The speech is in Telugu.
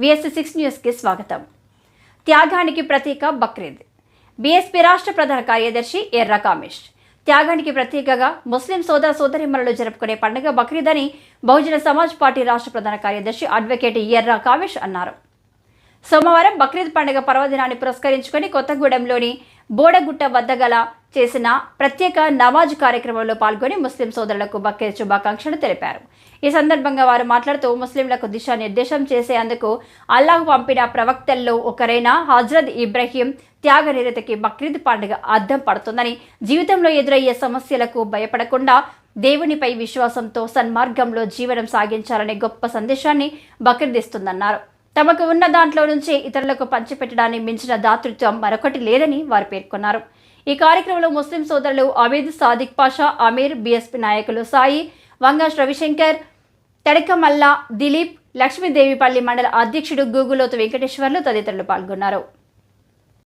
బీఎస్సీ సిక్స్ న్యూస్కి స్వాగతం. త్యాగానికి ప్రతీక బక్రీద్. బీఎస్పీ రాష్ట్ర ప్రధాన కార్యదర్శి ఎర్ర కామేష్. త్యాగానికి ప్రతీకగా ముస్లిం సోదర సోదరిమణులు జరుపుకునే పండుగ బక్రీద్ అని బహుజన సమాజ్ పార్టీ రాష్ట్ర ప్రధాన కార్యదర్శి అడ్వకేట్ ఎర్ర కామేష్ అన్నారు. సోమవారం బక్రీద్ పండుగ పర్వదినాన్ని పురస్కరించుకొని కొత్తగూడెంలోని బోడగుట్ట వద్ద గల చేసిన ప్రత్యేక నమాజ్ కార్యక్రమంలో పాల్గొని ముస్లిం సోదరులకు బక్రీద్ శుభాకాంక్షలు తెలిపారు. ఈ సందర్భంగా వారు మాట్లాడుతూ ముస్లింలకు దిశానిర్దేశం చేసేందుకు అల్లాహ్ పంపిన ప్రవక్తల్లో ఒకరైన హజ్రత్ ఇబ్రహీం త్యాగ నిరతకి బక్రీద్ పండుగ అద్దం పడుతుందని జీవితంలో ఎదురయ్యే సమస్యలకు భయపడకుండా దేవునిపై విశ్వాసంతో సన్మార్గంలో జీవనం సాగించాలనే గొప్ప సందేశాన్ని బక్రీద్ ఇస్తుందన్నారు. తమకు ఉన్న దాంట్లో నుంచి ఇతరులకు పంచిపెట్టడాన్ని మించిన దాతృత్వం మరొకటి లేదని వారు పేర్కొన్నారు. ఈ కార్యక్రమంలో ముస్లిం సోదరులు అమీద్ సాదిక్ పాషా అమీర్ బీఎస్పీ నాయకులు సాయి వంగాష్ రవిశంకర్ తడకమల్ల దిలీప్ లక్ష్మీదేవిపల్లి మండల అధ్యక్షుడు గూగులోతు వెంకటేశ్వర్లు తదితరులు పాల్గొన్నారు.